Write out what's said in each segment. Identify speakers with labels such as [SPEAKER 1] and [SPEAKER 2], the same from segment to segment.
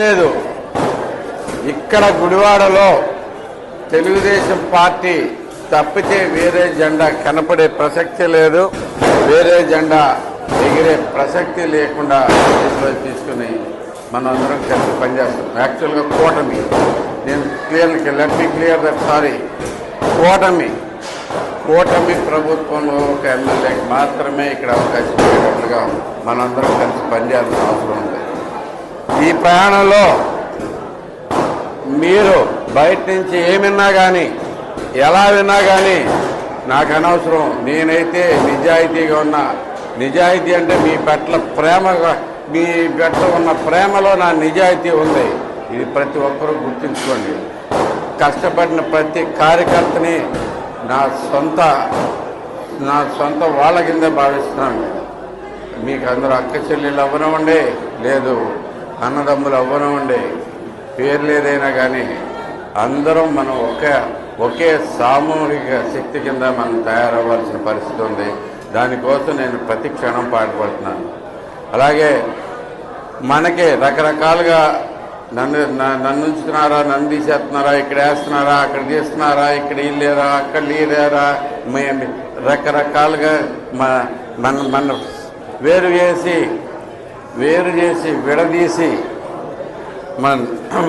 [SPEAKER 1] లేదు. ఇక్కడ గుడివాడలో తెలుగుదేశం పార్టీ తప్పితే వేరే జెండా కనపడే ప్రసక్తి లేదు. వేరే జెండా ఎగిరే ప్రసక్తి లేకుండా చేతిలో తీసుకుని మనందరం కలిసి పనిచేస్తాం. యాక్చువల్గా కూటమి. నేను clear let me clear that sorry. కూటమి. కూటమి ప్రభుత్వంలో ఒక ఎమ్మెల్యేకి మాత్రమే ఇక్కడ అవకాశం ఇచ్చేటట్లుగా మనందరం కలిసి పనిచేయాల్సిన అవసరం ఉంది. ఈ ప్రయాణంలో మీరు బయట నుంచి ఏమిన్నా కానీ ఎలా విన్నా కానీ నాకు అనవసరం. నేనైతే నిజాయితీగా ఉన్నా. నిజాయితీ అంటే మీ పట్ల ప్రేమగా మీ పట్ల ఉన్న ప్రేమలో నా నిజాయితీ ఉంది. ఇది ప్రతి ఒక్కరూ గుర్తుంచుకోండి. కష్టపడిన ప్రతి కార్యకర్తని నా సొంత నా సొంత వాళ్ళ కింద భావిస్తున్నాను. మీకు అందరూ అక్క చెల్లెళ్ళు అవ్వనివ్వండి. లేదు అన్నదమ్ములు అవ్వనివ్వండి పేరు లేదైనా కానీ అందరం మనం ఒకే ఒకే సామూహిక శక్తి కింద మనం తయారవ్వాల్సిన పరిస్థితి ఉంది. దానికోసం నేను ప్రతి క్షణం పాటుపడుతున్నాను. అలాగే మనకి రకరకాలుగా నన్ను నన్ను ఉంచుతున్నారా నన్ను తీసేస్తున్నారా ఇక్కడ వేస్తున్నారా అక్కడ తీస్తున్నారా ఇక్కడ ఇల్లేరా అక్కడ లేరా రకరకాలుగా మన మన మన వేరు చేసి వేరు చేసి విడదీసి మన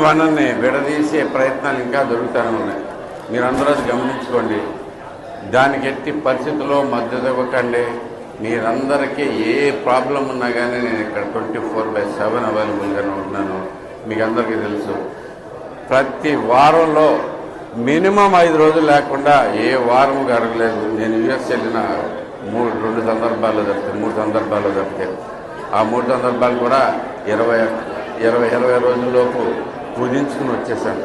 [SPEAKER 1] మనల్ని విడదీసే ప్రయత్నాలు ఇంకా జరుగుతూనే ఉన్నాయి. మీరందరూ అది గమనించుకోండి. దానికి ఎట్టి పరిస్థితుల్లో మద్దతు ఇవ్వకండి. మీరందరికీ ఏ ప్రాబ్లం ఉన్నా కానీ నేను ఇక్కడ ట్వంటీ ఫోర్ బై సెవెన్ అవైలబుల్గానే ఉంటున్నాను. మీకు అందరికీ తెలుసు. ప్రతి వారంలో మినిమం ఐదు రోజులు లేకుండా ఏ వారం గడగలేదు నేను యుఎస్ వెళ్ళిన మూడు రెండు సందర్భాల్లో తప్పితే మూడు సందర్భాల్లో తప్పితే ఆ మూడు సందర్భాలు కూడా ఇరవై ఇరవై ఇరవై రోజుల్లోపు పూజించుకుని వచ్చేసాను.